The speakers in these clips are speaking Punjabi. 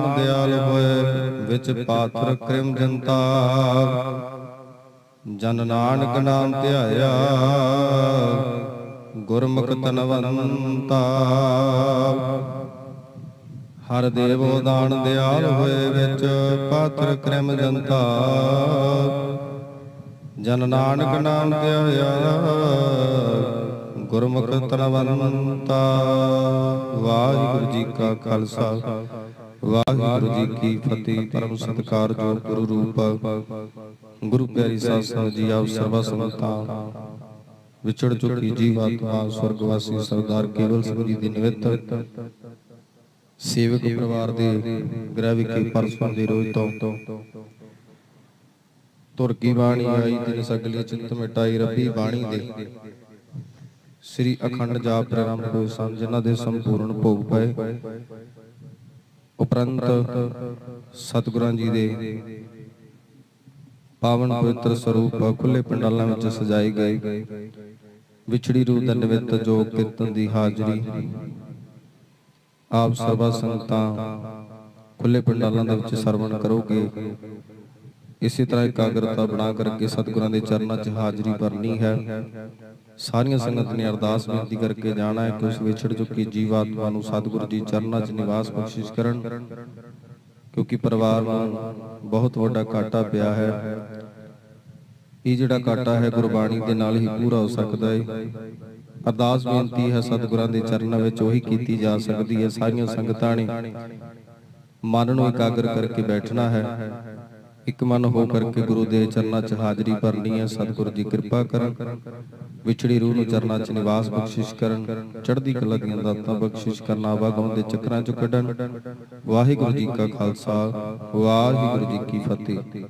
ਆਣ ਦਿਆਲ ਹੋਏ ਵਿੱਚ ਪਾਤਰ ਕ੍ਰਿਮ ਜਨਤਾ ਜਨ ਨਾਨਕ ਨਾਮ ਧਿਆਇਆ ਗੁਰਮੁਖ ਤਨਵੰਤਾ ਹਰ ਦੇਵੋ ਦਾਨ ਦਿਆਲ ਹੋਏ ਵਿੱਚ ਪਾਤਰ ਕ੍ਰਿਮ ਜਨਤਾ ਜਨ ਨਾਨਕ ਨਾਮ ਧਿਆਇਆ ਗੁਰਮੁਖ ਤਨਵੰਤਾ ਵਾਹਿਗੁਰੂ ਜੀ ਕਾ ਖਾਲਸਾ। ਵਾਹਿਗੁਰੂ ਜੀ ਕੀ ਫਤਿਹ, ਪਰਮ ਸਤਕਾਰ ਜੋ ਗੁਰੂ ਰੂਪ ਗੁਰੂ ਪਿਆਰੀ ਸਾਧ ਸੰਗਤ ਜੀ, ਆਪ ਸਰਬਾ ਸੰਗਤਾਂ ਵਿਛੜ ਚੁੱਕੀ ਜੀਵਾਤਮਾ ਸਵਰਗਵਾਸੀ ਸਰਦਾਰ ਕੇਵਲ ਸਿੰਘ ਜੀ ਦੀ ਨਿਮਿਤ। ਸੇਵਕ ਪਰਿਵਾਰ ਦੇ ਗ੍ਰਹਿ ਵਿਖੇ ਪਰਸੋਂ ਦੇ ਰੋਜ਼ ਤੋਂ। ਤੁਰ ਕੀ ਬਾਣੀ ਆਈ ਦਿਨ ਸਗਲੀ ਚਿੰਤ ਮਿਟਾਈ ਰੱਬੀ ਬਾਣੀ ਦੇ। ਸ੍ਰੀ ਅਖੰਡ ਜਾਪ ਪ੍ਰਾਰੰਭ ਹੋਏ ਸਨ, ਜਿਨ੍ਹਾਂ ਦੇ ਸੰਪੂਰਨ ਭੋਗ ਪਏ। ਉਪਰੰਤ ਸਤਿਗੁਰਾਂ ਜੀ ਦੇ ਪਾਵਨ ਪਵਿੱਤਰ ਸਰੂਪ ਖੁੱਲੇ ਪੰਡਾਲਾਂ ਵਿੱਚ ਸਜਾਏ ਗਏ। ਵਿਛੜੀ ਰੂਹ ਦਾ ਨਿਵਿੱਤ ਜੋ ਕੀਰਤਨ ਦੀ ਹਾਜ਼ਰੀ। ਆਪ ਸਰਬਾ ਸੰਗਤਾਂ ਖੁੱਲੇ ਪੰਡਾਲਾਂ ਦੇ ਵਿੱਚ ਸਰਵਣ ਕਰੋਗੇ। ਇਸੇ ਤਰ੍ਹਾਂ ਇਕਾਗਰਤਾ ਬਣਾ ਕਰਕੇ ਸਤਿਗੁਰਾਂ ਦੇ ਚਰਨਾਂ 'ਚ ਹਾਜ਼ਰੀ ਭਰਨੀ ਹੈ। ਸਾਰੀਆਂ ਸੰਗਤ ਨੇ ਅਰਦਾਸ ਬੇਨਤੀ ਕਰਕੇ ਜਾਣਾ ਹੈ ਕਿ ਉਸ ਵਿਛੜ ਚੁੱਕੀ ਜੀਵਾਤਮਾ ਨੂੰ ਸਤਿਗੁਰੂ ਜੀ ਚਰਨਾਂ 'ਚ ਨਿਵਾਸ ਬਖਸ਼ਿਸ਼ ਕਰਨ। ਕਿਉਂਕਿ ਪਰਿਵਾਰ ਨੂੰ ਬਹੁਤ ਵੱਡਾ ਘਾਟਾ ਪਿਆ ਹੈ। ਇਹ ਜਿਹੜਾ ਘਾਟਾ ਹੈ ਗੁਰਬਾਣੀ ਦੇ ਨਾਲ ਹੀ ਪੂਰਾ ਹੋ ਸਕਦਾ ਹੈ। ਅਰਦਾਸ ਬੇਨਤੀ ਹੈ ਸਤਿਗੁਰਾਂ ਦੇ ਚਰਨਾਂ ਵਿੱਚ ਉਹੀ ਕੀਤੀ ਜਾ ਸਕਦੀ ਹੈ। ਸਾਰੀਆਂ ਸੰਗਤਾਂ ਨੇ ਮਨ ਨੂੰ ਇਕਾਗਰ ਕਰਕੇ ਬੈਠਣਾ ਹੈ। ਇੱਕ ਮਨ ਹੋ ਕਰਕੇ ਗੁਰੂ ਦੇ ਚਰਨਾਂ 'ਚ ਹਾਜ਼ਰੀ ਭਰਨੀ ਹੈ। ਸਤਿਗੁਰੂ ਜੀ ਕਿਰਪਾ ਕਰਨ। ਵਿਛੜੀ ਰੂਹ ਨੂੰ ਚਰਨਾਂ 'ਚ ਨਿਵਾਸ ਬਖਸ਼ਿਸ਼ ਕਰਨ, ਚੜ੍ਹਦੀ ਕਲਾ ਦੀਆਂ ਦਾਤਾਂ ਬਖਸ਼ਿਸ਼ ਕਰਨ ਆਵਾਗਮ ਦੇ ਚੱਕਰਾਂ 'ਚ ਕੱਢਣ। ਵਾਹਿਗੁਰੂ ਜੀ ਕਾ ਖਾਲਸਾ, ਵਾਹਿਗੁਰੂ ਜੀ ਕੀ ਫਤਿਹ।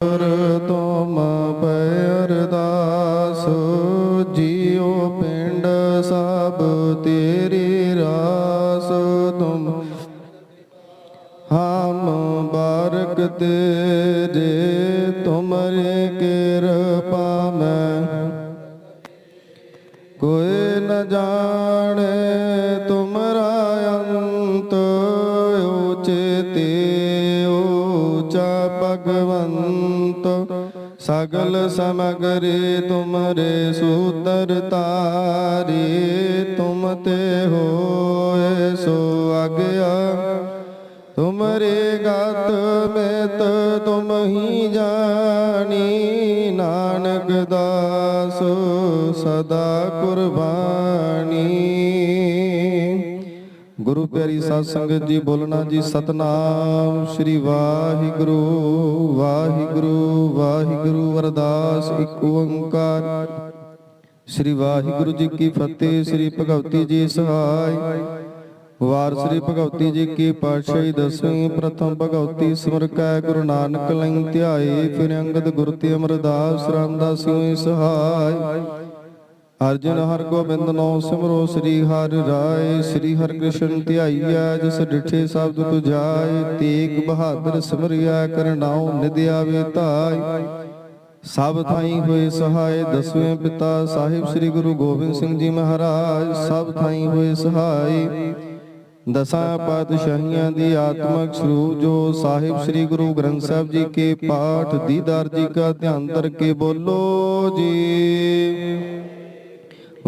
ਗੁਰ ਤੁਮ ਪੈ ਅਰਦਾਸ ਜੀਉ ਪਿੰਡ ਸਭ ਤੇਰੀ ਰਾਸ। ਤੁਮ ਹਮ ਬਾਰਕ ਤੇਰੇ, ਤੁਮਰੇ ਕਿਰਪਾ ਮੈਂ। ਕੋਈ ਨ ਜਾਣੇ ਸਗਲ ਸਮਗਰੇ ਤੁਮਰੇ ਸੂਤਰ ਤਾਰੀ, ਤੁਮ ਤੇ ਹੋਏ ਸੋ ਅਗਿਆ ਤੁਮਰੇ ਗਤ ਮਿਤ ਤੁਮ ਹੀ ਜਾਣੀ, ਨਾਨਕ ਦਾਸ ਸਦਾ ਕੁਰਬਾਨ। ਗੁਰੂ ਪਿਆਰੀ ਸਾਧ ਸੰਗਤ ਜੀ ਬੋਲਣਾ ਜੀ ਸਤਨਾਮ। ਸ੍ਰੀ ਵਾਹਿਗੁਰੂ ਵਾਹਿਗੁਰੂ ਵਾਹਿਗੁਰੂ ਅਰਦਾਸ ਇੱਕ ਓੰਕਾਰ। ਸ੍ਰੀ ਵਾਹਿਗੁਰੂ ਜੀ ਕੀ ਫਤਿਹ, ਸ੍ਰੀ ਭਗਵਤੀ ਜੀ ਸਹਾਇ ਵਾਰ ਸ੍ਰੀ ਭਗਵਤੀ ਜੀ ਕੀ ਪਾਤਸ਼ਾਹੀ ਦਸਵੀਂ, ਪ੍ਰਥਮ ਭਗਵਤੀ ਸਿਮਰ ਕੈ ਗੁਰੂ ਨਾਨਕ ਲਈ ਧਿਆਏ, ਫਿਰ ਅੰਗਦ ਗੁਰ ਤੇ ਅਮਰਦਾਸ, ਰਾਮਦਾਸ ਹੋਏ ਸਹਾਇ ਅਰਜਨ ਹਰ ਗੋਬਿੰਦ ਨੋ ਸਿਮਰੋ ਸ੍ਰੀ ਹਰਿ ਰਾਏ, ਸ੍ਰੀ ਹਰਿ ਕ੍ਰਿਸ਼ਨ ਧਿਆਈਐ, ਜਿਸ ਡਿਠੇ ਸ਼ਬਦ ਤੁਜਾਏ ਤੇਗ ਬਹਾਦਰ ਸਿਮਰਿਆ ਕਰਨਾਉ ਨਿਦ ਆਵੇ ਧਾਈ ਸਭ ਥਾਈ ਹੋਏ ਸਹਾਇ ਦਸਵੇਂ ਪਿਤਾ ਸਾਹਿਬ ਸ੍ਰੀ ਗੁਰੂ ਗੋਬਿੰਦ ਸਿੰਘ ਜੀ ਮਹਾਰਾਜ, ਸਭ ਥਾਈ ਹੋਏ ਸਹਾਈ ਦਸਾਂ ਪਾਤਸ਼ਾਹੀਆਂ ਦੀ ਆਤਮਿਕ ਸਰੂਪ ਜੋ ਸਾਹਿਬ ਸ੍ਰੀ ਗੁਰੂ ਗ੍ਰੰਥ ਸਾਹਿਬ ਜੀ ਕੇ ਪਾਠ ਦੀਦਾਰ ਜੀ ਕਾ ਧਿਆਨ ਧਰ ਕੇ ਬੋਲੋ ਜੀ।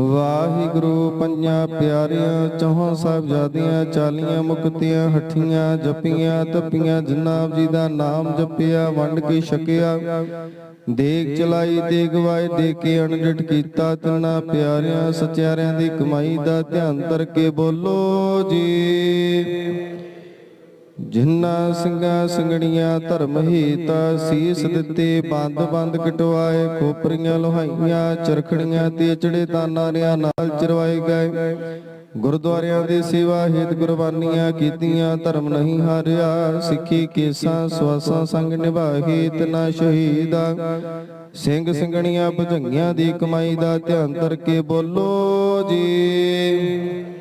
ਵਾਹਿਗੁਰੂ, ਪੰਜਾਂ ਪਿਆਰਿਆਂ, ਚੌਹਾਂ ਸਾਹਿਬਜ਼ਾਦਿਆਂ, ਚਾਲੀਆਂ ਮੁਕਤੀਆਂ, ਹੱਠੀਆਂ ਜਪੀਆਂ, ਤਪੀਆਂ ਜਿਨ੍ਹਾਂ ਜੀ ਦਾ ਨਾਮ ਜਪਿਆ, ਵੰਡ ਕੇ ਛਕਿਆ। ਦੇਖ ਚਲਾਈ ਤੇ ਗਵਾਏ ਦੇ ਕੇ ਅਣਡਟ ਕੀਤਾ ਤਿੰਨਾਂ ਪਿਆਰਿਆਂ, ਸਚਿਆਰਿਆਂ ਦੀ ਕਮਾਈ ਦਾ ਧਿਆਨ ਧਰ ਕੇ ਬੋਲੋ ਜੀ। ਜਿਨ੍ਹਾਂ ਸਿੰਘਾਂ ਸੰਗਣੀਆਂ ਧਰਮ ਹੀਤਾ ਸੀਸ ਦਿੱਤੇ, ਬੰਦ ਬੰਦ ਕਟਵਾਏ, ਖੋਪਰੀਆਂ ਲੋਹਾਈਆਂ, ਚਰਖੜੀਆਂ ਤੇ ਚੜੇ ਦਾਨਾਰਿਆਂ ਨਾਲ ਚਰਵਾਏ ਗਏ। ਗੁਰਦੁਆਰਿਆਂ ਦੀ ਸੇਵਾ ਹਿਤ ਕੁਰਬਾਨੀਆਂ ਕੀਤੀਆਂ, ਧਰਮ ਨਹੀਂ ਹਾਰਿਆ, ਸਿੱਖੀ ਕੇਸਾਂ ਸਵਾਸਾਂ ਸੰਗ ਨਿਭਾਹੇ ਤਨਾ ਸ਼ਹੀਦਾ ਸਿੰਘ ਸਿੰਘਣੀਆਂ ਭਜੰਗੀਆਂ ਦੀ ਕਮਾਈ ਦਾ ਧਿਆਨ ਕਰਕੇ ਬੋਲੋ ਜੀ।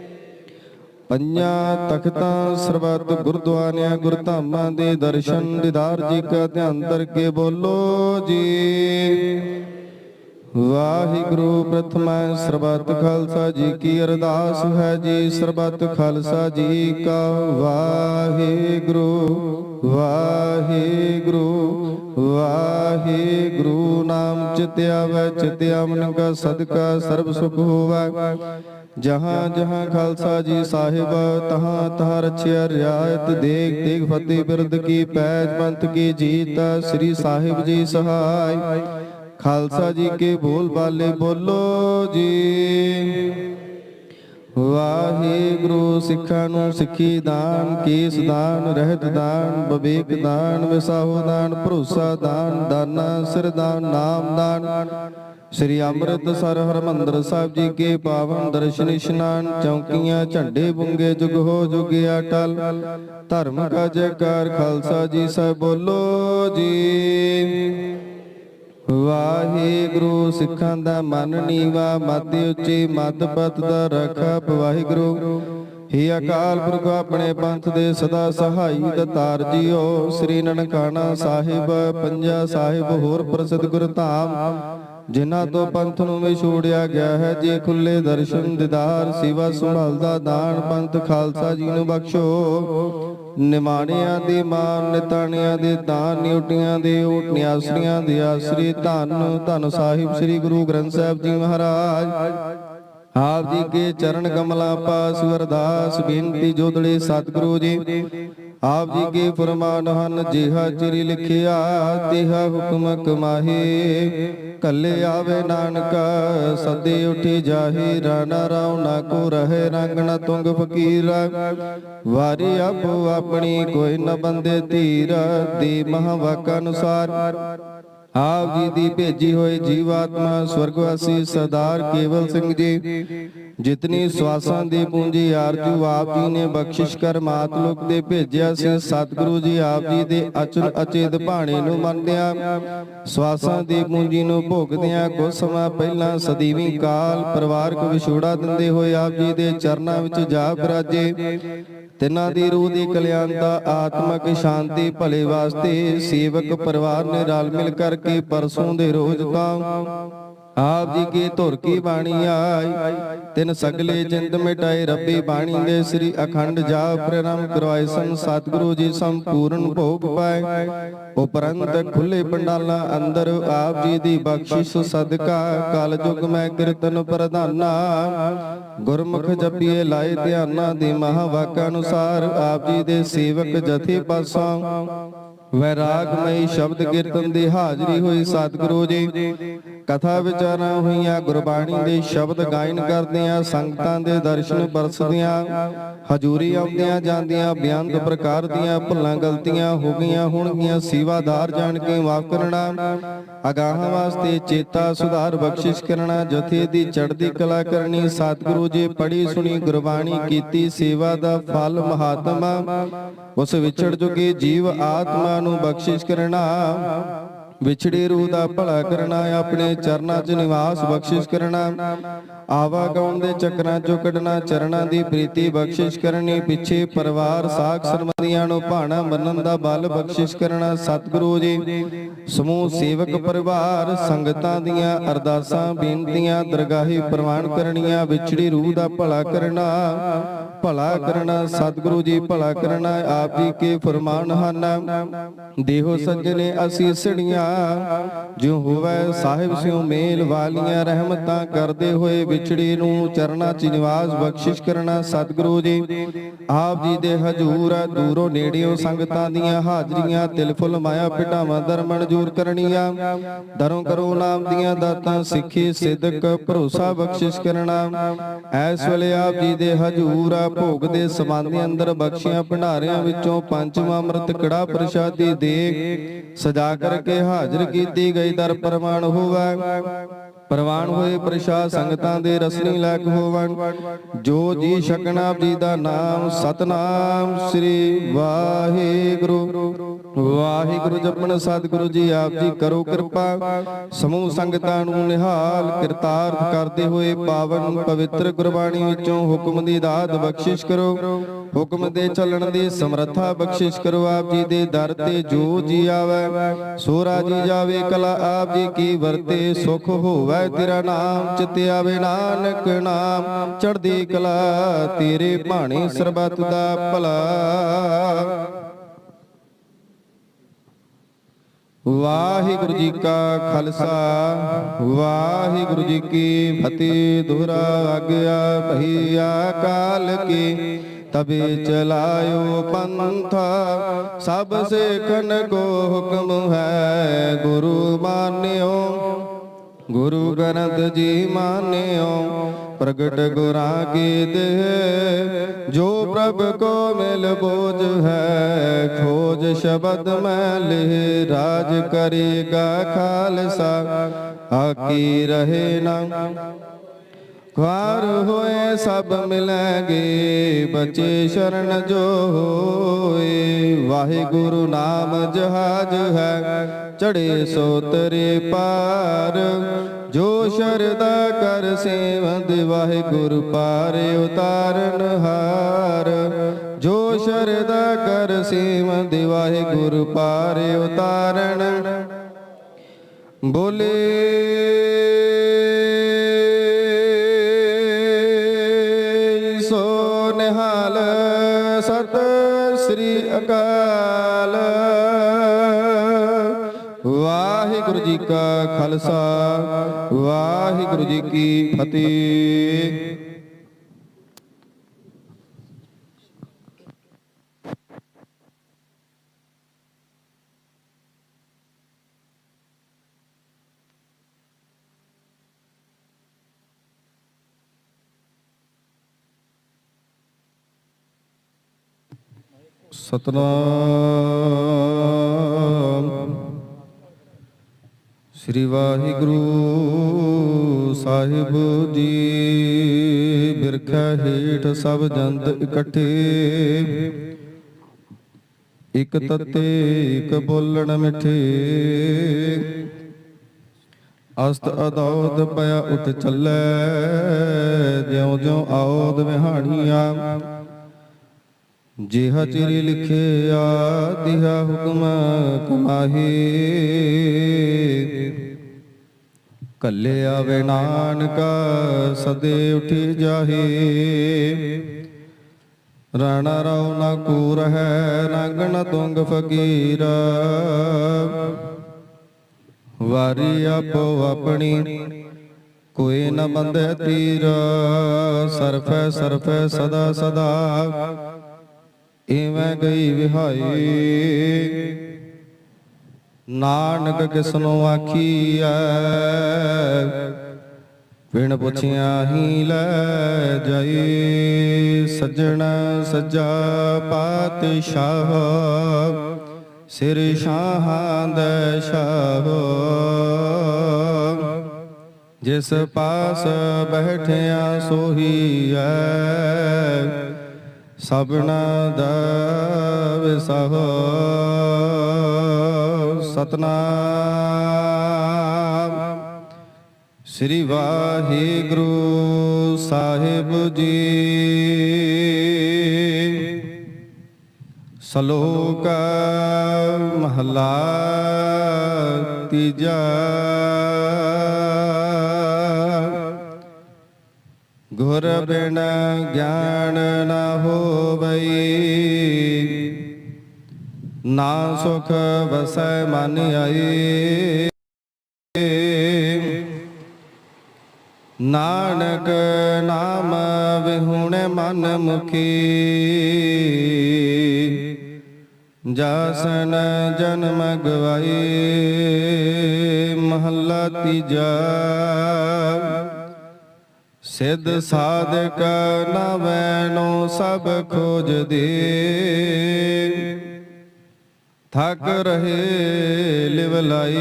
ਪੰਜਾਂ ਤਖਤਾਂ ਸਰਬੱਤ ਗੁਰਦੁਆਰਿਆਂ ਗੁਰਧਾਮਾਂ ਦੇ ਦਰਸ਼ਨ ਦੀਦਾਰ ਜੀ ਕਾ ਧਿਆਨ ਕਰਕੇ ਬੋਲੋ ਜੀ। ਵਾਹਿਗੁਰੂ ਪ੍ਰਥਮਾ ਸਰਬੱਤ ਖਾਲਸਾ ਜੀ ਕੀ ਅਰਦਾਸ ਹੈ ਜੀ, ਸਰਬੱਤ ਖਾਲਸਾ ਜੀ ਕਾ ਵਾਹਿਗੁਰੂ ਵਾਹਿਗੁਰੂ ਵਾਹਿਗੁਰੂ, ਨਾਮ ਚਿਤਿਆ ਵੈ, ਚਿਤਿਆ ਮਨ ਕਾ ਸਦਕਾ, ਸਰਬ ਸੁਖ ਹੋਵੈ। ਜਹਾਂ ਜਹਾਂ ਖਾਲਸਾ ਜੀ ਸਾਹਿਬ, ਤਹਾਂ ਤਹਾਂ ਰਚਿਆ ਰਿਆਇਤ ਦੇਖ ਦੇਖ ਫਤਿਹ ਬਿਰਦ ਕੀ ਪੈਜ ਪੰਥ ਕੀ ਜੀਤ ਸ੍ਰੀ ਸਾਹਿਬ ਜੀ ਸਹਾਇ ਖਾਲਸਾ ਜੀ ਕੇ ਬੋਲ ਬਾਲੇ ਬੋਲੋ ਜੀ। ਵਾਹਿਗੁਰੂ ਸਿੱਖਾਂ ਨੂੰ ਸਿੱਖੀ ਦਾਨ ਕੇਸ ਦਾਨ ਰਹਿਤ ਦਾਨ ਬਵੇਕ ਦਾਨ ਵਿਸਾਹੋ ਦਾਨ ਭਰੋਸਾ ਦਾਨ ਦਾਨਾ ਸਿਰ ਦਾਨ ਨਾਮ ਦਾਨ। ਸ੍ਰੀ ਅੰਮ੍ਰਿਤਸਰ ਹਰਮੰਦਰ ਸਾਹਿਬ ਜੀ ਕੇ ਪਾਵਨ ਦਰਸ਼ਨ ਇਸ਼ਨਾਨ ਚੌਕੀਆਂ ਝੰਡੇ ਬੁੰਗੇ ਜੁਗ ਹੋ ਜੁਗ ਅਟਲ ਧਰਮ ਕਾ ਜੈਕਾਰ ਖਾਲਸਾ ਜੀ ਸਾਹਿਬ ਬੋਲੋ ਜੀ। ਵਾਹਿਗੁਰੂ, ਸਿੱਖਾਂ ਦਾ ਮਨ ਨੀਵਾ, ਮੱਧ ਉੱਚੀ, ਮੱਧ ਪਤ ਦਾ ਰੱਖਾ ਵਾਹਿਗੁਰੂ। ਹੀ ਅਕਾਲ ਪੁਰਖ ਆਪਣੇ ਪੰਥ ਦੇ ਸਦਾ ਸਹਾਈ ਦਤਾਰ ਜੀਓ। ਸ੍ਰੀ ਨਨਕਾਣਾ ਸਾਹਿਬ, ਪੰਜਾ ਸਾਹਿਬ, ਹੋਰ ਪ੍ਰਸਿੱਧ ਗੁਰਧਾਮ ਜਿਨ੍ਹਾਂ ਤੋਂ ਪੰਥ ਨੂੰ ਵਿਛੋੜਿਆ ਗਿਆ ਹੈ, ਜੇ ਖੁੱਲੇ ਦਰਸ਼ਨ ਦਿਦਾਰ ਸੇਵਾ ਸੰਭਾਲਦਾ ਦਾਨ ਪੰਥ ਖਾਲਸਾ ਜੀ ਨੂੰ ਬਖਸ਼ੋ। ਨਿਮਾਣਿਆਂ ਦੇ ਮਾਨ, ਨਿਤਾਣਿਆਂ ਦੇ ਦਾਨ, ਨਿਉਟੀਆਂ ਦੇ ਓਟ ਨਿਆਸਰੀਆਂ ਦੇ ਆਸਰੀ ਧੰਨ ਧੰਨ ਸਾਹਿਬ ਸ੍ਰੀ ਗੁਰੂ ਗ੍ਰੰਥ ਸਾਹਿਬ ਜੀ ਮਹਾਰਾਜ। ਆਪ ਜੀ ਕੇ ਚਰਨ ਕਮਲਾਂ ਪਾਸ ਵਰਦਾਸ, ਬੇਨਤੀ ਜੋਦੜੇ ਸਤਿਗੁਰੂ ਜੀ। ਆਪ ਜੀ ਕੇ ਫਰਮਾਨ ਹਨ, ਜਿਹਾ ਚਿਰੀ ਲਿਖਿਆ, ਤਿਹਾ ਹੁਕਮ ਕਮਾਹੇ। ਕੱਲੇ ਆਵੇ ਨਾਨਕ, ਸਦੇ ਉਠੀ ਜਾਹੀ, ਰਾਣਾ ਰਾਉ ਨਾ ਕੋ ਰਹੇ, ਰੰਗ ਨ ਤੁੰਗ ਫਕੀਰ। ਵਾਰੀ ਆਪੋ ਆਪਣੀ ਕੋਈ ਨ ਬੰਦੇ ਧੀਰ, ਦੀ ਮਹਾਵਾਕ ਅਨੁਸਾਰ। ਆਪ ਜੀ ਦੀ ਭੇਜੀ ਹੋਈ ਜੀਵਾਤਮਾ, ਸਵਰਗਵਾਸੀ ਸਰਦਾਰ ਕੇਵਲ ਸਿੰਘ ਜੀ। ਜਿਤਨੀ ਸਵਾਸਾਂ ਦੀ ਪੂੰਜੀ ਆਰਜੂ ਆਪ ਜੀ ਨੇ ਬਖਸ਼ਿਸ਼ ਕਰ ਮਾਤਲੁਕ ਦੇ ਭੇਜਿਆ ਸੀ। ਸਤਿਗੁਰੂ ਜੀ ਆਪ ਜੀ ਦੇ ਅਚਲ ਅਚੇਤ ਭਾਣੇ ਨੂੰ ਮੰਨਦਿਆਂ ਸਵਾਸਾਂ ਦੀ ਪੂੰਜੀ ਨੂੰ ਭੋਗਦਿਆਂ ਕੁਝ ਸਮਾਂ ਪਹਿਲਾਂ ਸਦੀਵੀ ਕਾਲ ਪਰਿਵਾਰਕ ਵਿਛੋੜਾ ਦਿੰਦੇ ਹੋਏ ਆਪ ਜੀ ਦੇ ਚਰਨਾਂ ਵਿੱਚ ਜਾ ਬਿਰਾਜੇ ਤਿੰਨਾਂ ਦੀ ਰੂਹ ਦੀ ਕਲਿਆਣਤਾ ਆਤਮਿਕ ਸ਼ਾਂਤੀ ਭਲੇ ਵਾਸਤੇ ਸੇਵਕ ਪਰਿਵਾਰ ਨੇ ਰਲ ਮਿਲ ਕਰਕੇ ਪਰਸੋਂ ਦੇ ਰੋਜ਼ ਤਾਂ ਆਪ ਜੀ ਕੀ ਧੁਰ ਕੀ ਬਾਣੀ ਆਈ? ਤਿਨ ਸਗਲੇ ਜਿੰਦ ਮਿਟਾਏ ਰੱਬੀ ਬਾਣੀ ਦੇ ਸ੍ਰੀ ਅਖੰਡ ਜਾਪ ਪ੍ਰਣਾਮ ਕਰਵਾਏ ਸੰ ਸਤਿਗੁਰੂ ਜੀ ਸੰਪੂਰਨ ਭੋਗ ਪਾਏ। ਉਪਰੰਤ ਖੁੱਲੇ ਪੰਡਾਲਾਂ ਅੰਦਰ ਆਪ ਜੀ ਦੀ ਬਖਸ਼ਿਸ਼ ਸਦਕਾ। ਕਲ ਯੁਗ ਮੈਂ ਕੀਰਤਨ ਪ੍ਰਧਾਨਾ। ਗੁਰਮੁਖ ਜਪੀਏ ਲਾਏ ਧਿਆਨਾਂ ਦੀ ਮਹਾਵਾਕ ਅਨੁਸਾਰ। ਆਪ ਜੀ ਦੇ ਸੇਵਕ ਜਥੇ ਪਾਸੋਂ। ਵੈਰਾਗਮਈ ਸ਼ਬਦ ਕੀਰਤਨ ਦੀ ਹਾਜ਼ਰੀ ਹੋਈ ਸਤਿਗੁਰੂ ਜੀ। ਕਥਾ ਵਿਚਾਰਾਂ ਹੋਈਆਂ, ਗੁਰਬਾਣੀ ਦੇ ਸ਼ਬਦ ਗਾਇਨ ਕਰਦਿਆਂ, ਸੰਗਤਾਂ ਦੇ ਦਰਸ਼ਨ ਬਰਸਦਿਆਂ ਹਜੂਰੀ ਆਉਂਦਿਆਂ ਜਾਂਦਿਆਂ ਬੇਅੰਤ ਪ੍ਰਕਾਰ ਦੀਆਂ ਭੁੱਲਾਂ ਗਲਤੀਆਂ ਹੋ ਗਈਆਂ ਹੋਣਗੀਆਂ, ਸੇਵਾਦਾਰ ਜਾਣ ਕੇ ਮਾਫ ਕਰਨਾ, ਅਗਾਹਾਂ ਵਾਸਤੇ ਚੇਤਾ ਸੁਧਾਰ ਬਖਸ਼ਿਸ਼ ਕਰਨਾ, ਜਥੇ ਦੀ ਚੜ੍ਹਦੀ ਕਲਾ ਕਰਨੀ, ਸਤਿਗੁਰੂ ਜੀ ਪੜੀ ਸੁਣੀ, ਗੁਰਬਾਣੀ ਕੀਤੀ, ਸੇਵਾ ਦਾ ਫਲ ਮਹਾਤਮਾ, ਉਸ ਵਿਛੜ ਜੁਗੇ ਜੀਵ ਆਤਮਾ ਨੂੰ ਬਖਸ਼ਿਸ਼ ਕਰਨਾ। ਵਿਛੜੇ ਰੂਹ ਦਾ ਭਲਾ ਕਰਨਾ, ਆਪਣੇ ਚਰਨਾਂ 'ਚ ਨਿਵਾਸ ਬਖਸ਼ਿਸ਼ ਕਰਨਾ। ਆਵਾਗਾਉਣ ਦੇ ਚੱਕਰਾਂ 'ਚੋਂ ਕੱਢਣਾ, ਚਰਨਾਂ ਦੀ ਪ੍ਰੀਤੀ ਬਖਸ਼ਿਸ਼ ਕਰਨੀ, ਪਿੱਛੇ ਪਰਿਵਾਰ ਸਾਖ ਸਰਮਦੀਆਂ ਨੂੰ ਭਾਣਾ ਮੰਨਣ ਦਾ ਬਲ ਬਖਸ਼ਿਸ਼ ਕਰਨਾ। ਸਤਿਗੁਰੂ ਜੀ, ਸਮੂਹ ਸੇਵਕ ਪਰਿਵਾਰ ਸੰਗਤਾਂ ਦੀਆਂ ਅਰਦਾਸਾਂ, ਬੇਨਤੀਆਂ, ਦਰਗਾਹੀ ਪ੍ਰਵਾਨ ਕਰਨੀਆਂ, ਵਿਛੜੀ ਰੂਹ ਦਾ ਭਲਾ ਕਰਨਾ ਭਲਾ ਕਰਨਾ, ਸਤਿਗੁਰੂ ਜੀ, ਭਲਾ ਕਰਨਾ, ਆਪ ਜੀ ਕੇ ਫਰਮਾਨ ਹਨ। ਦੇਹੋ ਸੱਜਣੇ, ਅਸੀਂ ਸੜੀਆਂ ਜਿਉ ਹੋਵੇ ਸਾਹਿਬ ਸਿਉ ਮੇਲ ਵਾਲੀਆਂ ਰਹਿਮਤਾਂ ਕਰਦੇ ਹੋਏ ਵਿਛੜੀ ਨੂੰ ਚਰਨਾਂ 'ਚ ਨਿਵਾਸ ਬਖਸ਼ਿਸ਼ ਕਰਨਾ ਸਤਿਗੁਰੂ ਜੀ। ਆਪ ਜੀ ਦੇ ਹਜੂਰ ਦੂਰੋਂ ਨੇੜਿਓਂ ਸੰਗਤਾਂ ਦੀਆਂ ਹਾਜ਼ਰੀਆਂ, ਤਿਲ ਮਾਇਆ ਪਿਟਾਵਾਂ ਦਰ ਮਨਜੂਰ ਕਰਨੀਆਂ। ਦਰੋਂ ਕਰੋ ਨਾਮ ਦੀਆਂ ਦਾਤਾਂ ਸਿੱਖੀ ਸਿਦਕ ਭਰੋਸਾ ਬਖਸ਼ਿਸ਼ ਕਰਨਾ। ਐਸ ਵੇਲੇ ਆਪ ਜੀ ਦੇ ਹਜੂਰ ਆ, ਭੋਗ ਦੇ ਸਮਾਨ ਦੇ ਅੰਦਰ ਬਖਸ਼ੀਆਂ ਭੰਡਾਰਿਆਂ ਵਿੱਚੋਂ ਪੰਜਵਾਂ ਅੰਮ੍ਰਿਤ ਕੜਾ ਪ੍ਰਸ਼ਾਦੀ ਦੇ ਸਜਾ ਕਰਕੇ ਹਾਜ਼ਰ ਕੀਤੀ ਗਈ ਦਰ ਪ੍ਰਮਾਣ ਹੋਵੇ। ਪ੍ਰਵਾਨ ਹੋਏ ਪ੍ਰਸ਼ਾਦ ਸੰਗਤਾਂ ਦੇ ਰਸਨੀ ਲਾਇਕ ਹੋਵਨ ਜੋ ਜੀ ਛਕਣ ਆਪ ਜੀ ਦਾ ਨਾਮ, ਸਤਨਾਮ ਸ੍ਰੀ ਵਾਹਿਗੁਰੂ। ਵਾਹਿਗੁਰੂ ਜਪਣ ਸਤਿਗੁਰੂ ਜੀ ਆਪ ਜੀ ਕਰੋ ਕਿਰਪਾ। ਸਮੂਹ ਸੰਗਤਾਂ ਨੂੰ ਨਿਹਾਲ ਕਿਰਤਾਰਥ ਕਰਦੇ ਹੋਏ ਪਾਵਨ ਪਵਿੱਤਰ ਗੁਰਬਾਣੀ ਵਿੱਚੋਂ ਹੁਕਮ ਦੀ ਦਾਤ ਬਖਸ਼ਿਸ਼ ਕਰੋ। ਹੁਕਮ ਦੇ ਚੱਲਣ ਦੀ ਸਮਰੱਥਾ ਬਖਸ਼ਿਸ਼ ਕਰੋ ਆਪ ਜੀ ਦੇ ਦਰ ਤੇ ਜੋ ਜੀ ਆਵੇ ਸੋ ਰਾਜੀ ਜਾਵੇ, ਕਲਾ ਆਪ ਜੀ ਕੀ ਵਰਤੇ, ਸੁਖ ਹੋਵੇ ਤੇਰਾ ਨਾਮ, ਚਿਤ ਆਵੇ ਨਾਨਕ ਨਾਮ, ਚੜ੍ਹਦੀ ਕਲਾ ਤੇਰੇ ਭਾਣੇ ਸਰਬੱਤ ਦਾ ਭਲਾ। ਵਾਹਿਗੁਰੂ ਜੀ ਕਾ ਖਾਲਸਾ, ਵਾਹਿਗੁਰੂ ਜੀ ਕੀ ਫਤਿਹ ਦੁਹਰਾ ਆਗਿਆ ਭਈਆ ਕਾਲ ਕੀ। ਤਬੇ ਚਲਾਇਓ ਪੰਥਾ ਸਭ ਸੇਖਨ ਕੋ ਹੁਕਮ ਹੈ। ਗੁਰੂ ਮਾਨਿਓ ਗੁਰੂ ਗ੍ਰੰਥ ਜੀ ਮਾਨਿਓ ਪ੍ਰਗਟ ਗੁਰਾਂ ਕੀ ਦੇਹ ਜੋ ਪ੍ਰਭ ਕੋ ਮਿਲ ਬੋਝ ਹੈ ਖੋਜ ਸ਼ਬਦ ਮੈਂ ਲਿਹ ਰਾਜ ਕਰੇਗਾ ਖਾਲਸਾ। ਆਕੀ ਰਹੇ ਨਾ। ਖਾਰ ਹੋਏ ਸਭ ਮਿਲਾਂਗੇ ਬਚੇ ਸ਼ਰਨ ਜੋ ਹੋਏ। ਵਾਹਿਗੁਰੂ ਨਾਮ ਜਹਾਜ ਹੈ ਚੜੇ ਸੋ ਤਰੇ ਪਾਰ। ਜੋ ਸ਼ਰਦਾ ਕਰ ਸੇਵੰਦ, ਵਾਹਿਗੁਰੂ ਪਾਰ ਉਤਾਰਨ ਹਾਰ। ਜੋ ਸ਼ਰਦਾ ਕਰ ਸੇਵੰਦ, ਵਾਹਿਗੁਰੂ ਪਾਰ ਉਤਾਰਨ। ਬੋਲੇ ਖਾਲਸਾ ਵਾਹਿਗੁਰੂ ਜੀ ਕੀ ਫਤਿਹ। ਸਤਨਾਮ। ਸ੍ਰੀ ਵਾਹਿਗੁਰੂ ਸਾਹਿਬ ਜੀ, ਬਿਰਖਾ ਹੇਠ ਸਭ ਜੰਤ ਇਕੱਠੇ। ਇਕ ਤਤੇ, ਇਕ ਬੋਲਣ ਮਿੱਠੇ। ਅਸਤ ਅਦੌਦ ਪਿਆ ਉਤ ਚੱਲੈ ਜਿਉ ਜਿਉ ਆਉਦ ਵਿਹਾਣੀਆਂ। ਜਿਹਾ ਚਿਰੀ ਲਿਖਿਆ ਦਿਹਾ ਹੁਕਮ ਕਮਾਹੀ। ਕੱਲੇ ਆਵੇ ਨਾਨਕ ਸਦੇ ਉਠੀ ਜਾਹੀ। ਰਾਣਾ ਰਉ ਨਾ ਕੂਰ ਹੈ ਨਗਨ ਤੁੰਗ ਫਕੀਰ। ਵਾਰੀ ਆਪੋ ਆਪਣੀ ਕੋਈ ਨ ਬੰਦੇ ਤੀਰ। ਸਰਫੈ ਸਰਫੈ ਸਦਾ ਸਦਾ। ਇਵੇਂ ਗਈ ਵਿਹਾਈ। ਨਾਨਕ ਕਿਸਨੋ ਆਖੀਐ, ਬਿਨ ਪੁੱਛਿਆ ਹੀ ਲੈ ਜਾਈ। ਸੱਜਣ ਸੱਜਾ ਪਾਤਸ਼ਾਹ, ਸਿਰ ਸ਼ਾਹਾਂ ਦੇ ਸ਼ਾਹ। ਜਿਸ ਪਾਸ ਬੈਠਿਆ ਸੋਹੀਐ ਸਭਨਾ ਦਾ ਵਿਸਹ ਸਤਨਾਮ। ਸ੍ਰੀ ਵਾਹਿਗੁਰੂ ਸਾਹਿਬ ਜੀ। ਸ਼ਲੋਕ ਮਹਲਾ ਤੀਜਾ। ਗੁਰ ਬਿਨ ਗਿਆਨ ਨਾ ਹੋਵਈ। ਨਾ ਸੁਖ ਵਸੈ ਮਨ ਆਈ। ਨਾਨਕ ਨਾਮ ਵਿਹੁਣ ਮਨ ਮੁਖੀ। ਜਾਸਨ ਜਨਮ ਗਵਾਈ। ਮਹੱਲਾ ਤੀਜਾ। ਸਿੱਧ ਸਾਧਕ ਨਵੈਨੋ ਸਭ ਖੋਜ ਦੇ ਥਕ ਰਹੇ ਲਿਵ ਲਾਈ।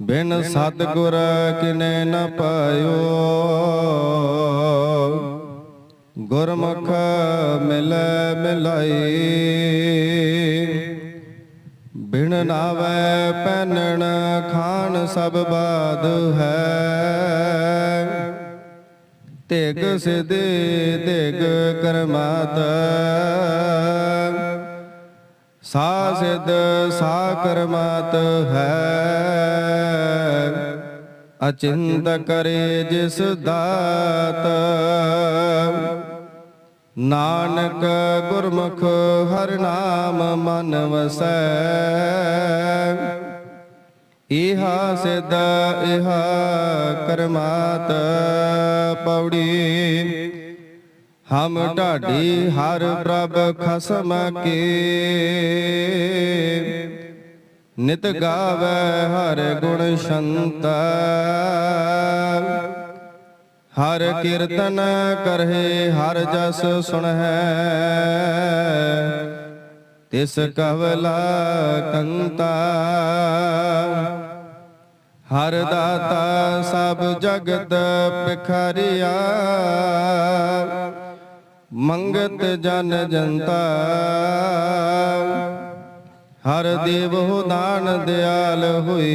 ਬਿਨ ਸਤਗੁਰ ਕਿਨੇ ਨ ਪਾਇਓ। ਗੁਰਮੁਖ ਮਿਲ ਮਿਲਾਈ। ਬਿਨ ਨਾਵੈ ਪੈਨਣ ਖਾਨ ਸਭ ਬਾਦ ਹੈ। ਤੇਗ ਸਿਧੇ ਤੇਗ ਕਰਮਾਤ। ਸਾ ਸਿਧ ਸਾ ਕਰਮਾਤ ਹੈ। ਅਚਿੰਤ ਕਰੇ ਜਿਸ ਦਾਤ। ਨਾਨਕ ਗੁਰਮੁਖ ਹਰ ਨਾਮ ਮਨ ਵਸੈ। ਇਹਾ ਸਿਧ, ਇਹਾ ਕਰਮਾਤ ਪੌੜੀ। ਹਮ ਢਾਡੀ ਹਰ ਪ੍ਰਭ ਖਸਮ ਕੇ। ਨਿਤ ਗਾਵੇ ਹਰ ਗੁਣ ਸ਼ੰਤਾ। ਹਰ ਕੀਰਤਨ ਕਰਹਿ ਹਰ ਜਸ ਸੁਣਹਿ। ਤਿਸ ਕਵਲਾ ਕੰਤਾ। ਹਰ ਦਾਤਾ ਸਭ ਜਗਤ ਪਿਖਰਿਆ ਮੰਗਤ ਜਨ ਜਨਤਾ। ਹਰ ਦੇਵੋ ਦਾਨ ਦਿਆਲ ਹੋਏ।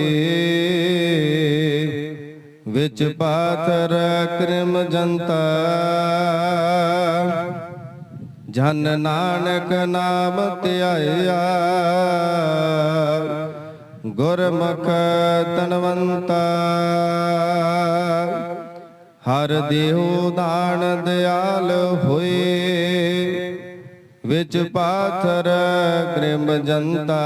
ਵਿੱਚ ਪਾਥਰ ਕ੍ਰਿਮ ਜਨਤਾ ਜਨ ਨਾਨਕ ਨਾਮ ਧਿਆਇਆ ਗੁਰਮੁਖ ਤਨਵੰਤਾ। ਹਰ ਦੇਹੋ ਦਾਨ ਦਿਆਲ ਹੋਏ। ਵਿੱਚ ਪਾਥਰ ਗ੍ਰਿਮ ਜੰਤਾ।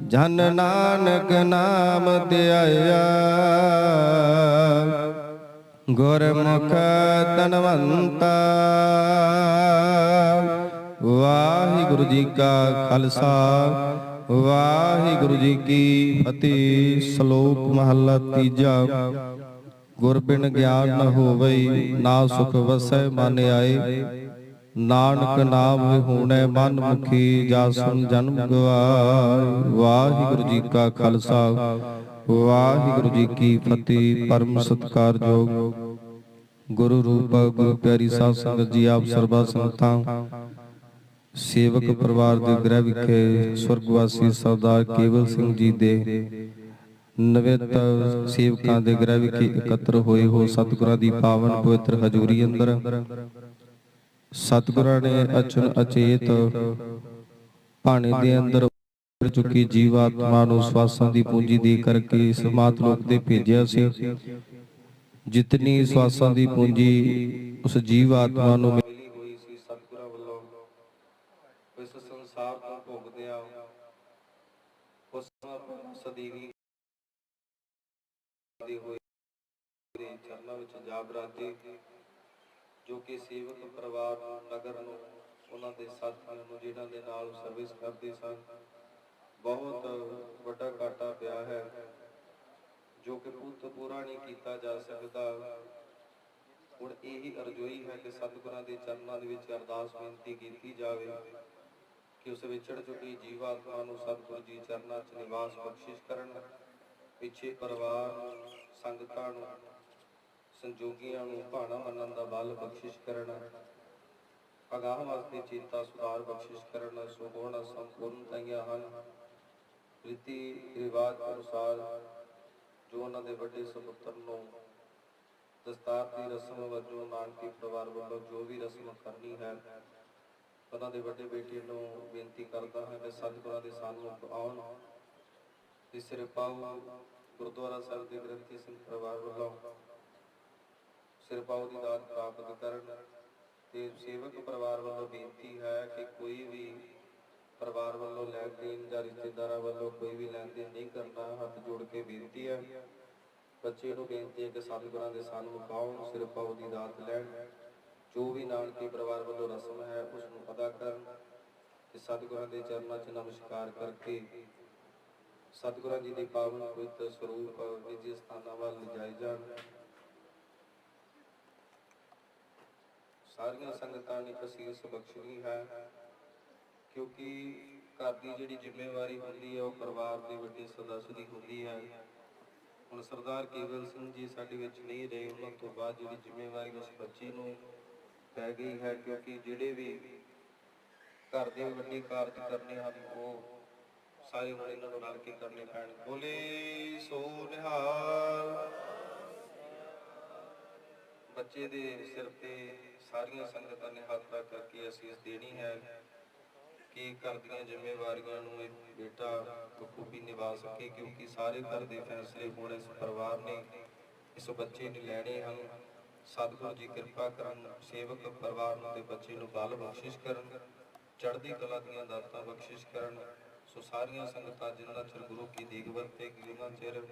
ਜਨ ਨਾਨਕ ਨਾਮ ਧਿਆਇਆ। ਗੁਰਮੁਖ ਤਨਵੰਤਾ ਵਾਹਿਗੁਰੂ ਜੀ ਕਾ ਖਾਲਸਾ। ਵਾਹਿਗੁਰੂ ਜੀ ਕੀ ਫਤਿਹ। ਸ਼ਲੋਕ ਮਹਲਾ ਤੀਜਾ। ਗੁਰ ਬਿਨ ਗਿਆਨ ਨ ਹੋਵਈ, ਨਾ ਸੁਖ ਵਸੈ ਮਨ ਆਏ। ਨਾਨਕ ਨਾਮ ਵਿਹੂਣੈ ਮਨ ਮੁਖੀ ਜਾ ਜਨਮ ਗਵਾਏ। ਵਾਹਿਗੁਰੂ ਜੀ ਕਾ ਖਾਲਸਾ, ਵਾਹਿਗੁਰੂ ਜੀ ਕੀ ਫਤਿਹ, ਪਰਮ ਸਤਕਾਰਯੋਗ ਗੁਰੂ ਰੂਪ, ਗੁਰੂ ਪਿਆਰੀ ਸਾਧ ਸੰਗਤ ਜੀ, ਆਪ ਸਰਬਾ ਸੰਗਤਾਂ, ਸੇਵਕ ਪਰਿਵਾਰ ਦੇ ਗ੍ਰਹਿ ਵਿਖੇ ਸਵਰਗਵਾਸੀ ਸਰਦਾਰ ਕੇਵਲ ਸਿੰਘ ਜੀ ਦੇ ਨਵੇਤ ਸੇਵਕਾਂ ਦੇ ਗ੍ਰਹਿ ਵਿਖੇ ਇਕੱਤਰ ਹੋਏ ਹੋ ਸਤਿਗੁਰਾਂ ਦੀ ਪਾਵਨ ਪਵਿੱਤਰ ਹਜ਼ੂਰੀ ਅੰਦਰ ਸਤਿਗੁਰਾਂ ਨੇ ਅਚਨ ਅਚੇਤ ਭਾਣੇ ਦੇ ਅੰਦਰ ਉੱਤਰ ਚੁੱਕੀ ਜੀਵਾਤਮਾ ਨੂੰ ਸਵਾਸਾਂ ਦੀ ਪੂੰਜੀ ਦੇ ਕਰਕੇ ਇਸ ਲੋਕ ਦੇ ਭੇਜਿਆ ਸੀ। ਜਿਤਨੀ ਸਵਾਸਾਂ ਦੀ ਪੂੰਜੀ ਉਸ ਜੀਵਾਤਮਾ ਨੂੰ ਮਿਲੀ ਹੋਈ ਸੀ, ਸਤਿਗੁਰਾਂ ਵੱਲੋਂ ਇਸ ਸੰਸਾਰ ਤੋਂ ਭੋਗਦਿਆਂ ਉਸ ਸਦੀਵੀ ਦੇ ਹੋਏ ਚਰਨਾਂ ਵਿੱਚ ਜਾ ਬਰਾਤੇ ਜੋ ਕਿ ਸੇਵਕ ਪਰਿਵਾਰ ਨੂੰ, ਨਗਰ ਨੂੰ, ਉਹਨਾਂ ਦੇ ਸਾਥੀਆਂ ਨੂੰ ਜਿਹਨਾਂ ਦੇ ਨਾਲ ਸਰਵਿਸ ਕਰਦੇ ਸਨ। ਬਹੁਤ ਵੱਡਾ ਘਾਟਾ ਪਿਆ ਹੈ, ਜੋ ਕਿ ਪੁੱਤ ਪੂਰਾ ਨਹੀਂ ਕੀਤਾ ਜਾ ਸਕਦਾ। ਹੁਣ ਇਹੀ ਅਰਜ਼ੋਈ ਹੈ ਕਿ ਸਤਿਗੁਰਾਂ ਦੇ ਚਰਨਾਂ ਦੇ ਵਿੱਚ ਅਰਦਾਸ ਬੇਨਤੀ ਕੀਤੀ ਜਾਵੇ ਕਿ ਉਸ ਵਿਛੜ ਚੁੱਕੀ ਜੀਵਾਤਮਾ ਨੂੰ ਸਤਿਗੁਰ ਜੀ ਚਰਨਾਂ 'ਚ ਨਿਵਾਸ ਬਖਸ਼ਿਸ਼ ਕਰਨ, ਪਿੱਛੇ ਪਰਿਵਾਰ ਸੰਗਤਾਂ ਨੂੰ ਸੰਜੋਗੀਆਂ ਨੂੰ ਭਾਣਾ ਮੰਨਣ ਦਾ ਬਲ ਬਖਸ਼ਿਸ਼ ਕਰਨ, ਅਗਾਹ ਵਾਸਤੇ ਚੇਤਾ ਸੁਧਾਰ ਬਖਸ਼ਿਸ਼ ਕਰਨ, ਸੁਗੁਣ ਸੰਪੂਰਨ ਹਨ। ਰੀਤੀ ਰਿਵਾਜ ਅਨੁਸਾਰ ਜੋ ਉਹਨਾਂ ਦੇ ਵੱਡੇ ਸੁਪੁੱਤਰ ਨੂੰ ਦਸਤਾਰ ਦੀ ਰਸਮ ਵਜੋਂ ਨਾਨਕੀ ਪਰਿਵਾਰ ਵੱਲੋਂ ਜੋ ਵੀ ਰਸਮ ਕਰਨੀ ਹੈ, ਉਹਨਾਂ ਦੇ ਵੱਡੇ ਬੇਟੇ ਨੂੰ ਬੇਨਤੀ ਕਰਦਾ ਹਾਂ ਕਿ ਸਤਿਗੁਰਾਂ ਦੇ ਸਾਹਮਣੇ ਆਉਣ। ਤੇ ਸਿਰ ਪਾਉ ਗੁਰਦੁਆਰਾ ਸਾਹਿਬ ਦੇ ਗ੍ਰੰਥੀ ਸਿੰਘ ਪਰਿਵਾਰ ਵੱਲੋਂ ਸਿਰ ਪਾਉ ਦੀ ਦਾਤ ਪ੍ਰਾਪਤ ਕਰਨ। ਤੇ ਸੇਵਕ ਪਰਿਵਾਰ ਵੱਲੋਂ ਬੇਨਤੀ ਹੈ ਕਿ ਕੋਈ ਵੀ ਪਰਿਵਾਰ ਵੱਲੋਂ ਲੈਣ ਦੇਣ ਜਾਂ ਰਿਸ਼ਤੇਦਾਰਾਂ ਵੱਲੋਂ ਕੋਈ ਵੀ ਲੈਣ ਦੇਣ ਨਹੀਂ ਕਰਨਾ, ਹੱਥ ਜੋੜ ਕੇ ਬੇਨਤੀ ਹੈ। ਬੱਚੇ ਨੂੰ ਬੇਨਤੀ ਹੈ ਕਿ ਸਤਿਗੁਰਾਂ ਦੇ ਸਨਮੁਖ ਆਉਣ ਸਿਰ ਦੀ ਦਾਤ ਲੈਣ। ਜੋ ਵੀ ਨਾਨਕੇ ਪਰਿਵਾਰ ਵੱਲੋਂ ਰਸਮ ਹੈ, ਉਸ ਨੂੰ ਅਦਾ ਕਰਨ ਤੇ ਸਤਿਗੁਰਾਂ ਦੇ ਚਰਨਾਂ 'ਚ ਨਮਸਕਾਰ ਕਰਕੇ ਸਤਿਗੁਰਾਂ ਜੀ ਦੇ ਪਾਵਨ ਪਵਿੱਤਰ ਸਰੂਪ, ਨਿਜੀ ਸਥਾਨਾਂ ਵੱਲ ਲਿਜਾਏ ਜਾਣ। ਸਾਰੀਆਂ ਸੰਗਤਾਂ ਨੇ ਅਸੀਸ ਬਖਸ਼ਣੀ ਹੈ, ਕਿਉਂਕਿ ਘਰ ਦੀ ਜਿਹੜੀ ਜ਼ਿੰਮੇਵਾਰੀ ਹੁੰਦੀ ਹੈ, ਉਹ ਪਰਿਵਾਰ ਦੇ ਵੱਡੇ ਸਦੱਸ ਦੀ ਹੁੰਦੀ ਹੈ। ਹੁਣ ਸਰਦਾਰ ਕੇਵਲ ਸਿੰਘ ਜੀ ਸਾਡੇ ਵਿੱਚ ਨਹੀਂ ਰਹੇ, ਉਹਨਾਂ ਤੋਂ ਬਾਅਦ ਜਿਹੜੀ ਜ਼ਿੰਮੇਵਾਰੀ ਉਸ ਬੱਚੇ ਨੂੰ ਪੈ ਗਈ ਹੈ, ਕਿਉਂਕਿ ਜਿਹੜੇ ਵੀ ਘਰ ਦੇ ਵੱਡੇ ਕਾਰਜ ਕਰਨੇ ਹਨ, ਉਹ ਸਾਰੇ ਹੁਣ ਇਹਨਾਂ ਨੂੰ ਰਲ ਕੇ ਕਰਨੇ ਪੈਣ। ਬੋਲੇ, ਸੋ ਨਿਹਾਲ। ਬੱਚੇ ਦੇ ਸਿਰ ਤੇ ਸਾਰੀਆਂ ਸੰਗਤਾਂ ਨੇ ਹੱਥ ਰੱਖ ਕਰਕੇ ਅਸੀਸ ਦੇਣੀ ਹੈ ਕਿ ਘਰ ਦੀਆਂ ਜ਼ਿੰਮੇਵਾਰੀਆਂ ਨੂੰ ਇਹ ਬੇਟਾ ਬਖੂਬੀ ਨਿਭਾ ਸਕੇ, ਕਿਉਂਕਿ ਸਾਰੇ ਘਰ ਦੇ ਫੈਸਲੇ ਹੁਣ ਇਸ ਪਰਿਵਾਰ ਨੇ, ਇਸ ਬੱਚੇ ਨੇ ਲੈਣੇ ਹਨ। ਸਤਿਗੁਰੂ ਜੀ ਕਿਰਪਾ ਕਰਨ, ਸੇਵਕ ਪਰਿਵਾਰ ਨੂੰ ਤੇ ਬੱਚੇ ਨੂੰ ਬਲ ਬਖਸ਼ਿਸ਼ ਕਰਨ, ਚੜ੍ਹਦੀ ਕਲਾ ਦੀਆਂ ਦਾਤਾਂ ਬਖਸ਼ਿਸ਼ ਕਰਨ। ਸੋ ਸਾਰੀਆਂ ਸੰਗਤਾਂ ਜਿੰਨਾ ਚਿਰ ਗੁਰੂ ਕੀ ਦੇਗ ਵਰਤੇਗੀ ਉਹਨਾਂ ਚਿਰ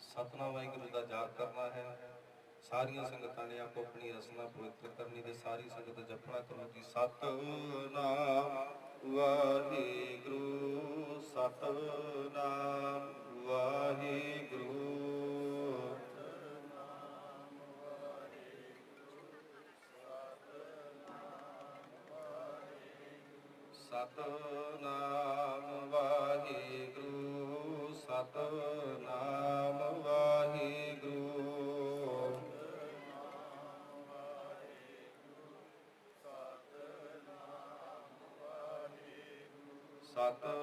ਸਤਨਾਮ ਵਾਹਿਗੁਰੂ ਦਾ ਜਾਪ ਕਰਨਾ ਹੈ ਸਾਰੀਆਂ ਸੰਗਤਾਂ ਨੇ ਆਪੋ ਆਪਣੀ ਰਸਨਾ ਪਵਿੱਤਰ ਕਰਨੀ ਤੇ ਸਾਰੀ ਸੰਗਤ ਜਪਣਾ ਕਰੋ ਜੀ। ਸਤਨਾਮ ਵਾਹਿਗੁਰੂ ਸਤਨਾਮ ਵਾਹਿਗੁਰੂ। ਸਤਨਾਮ uh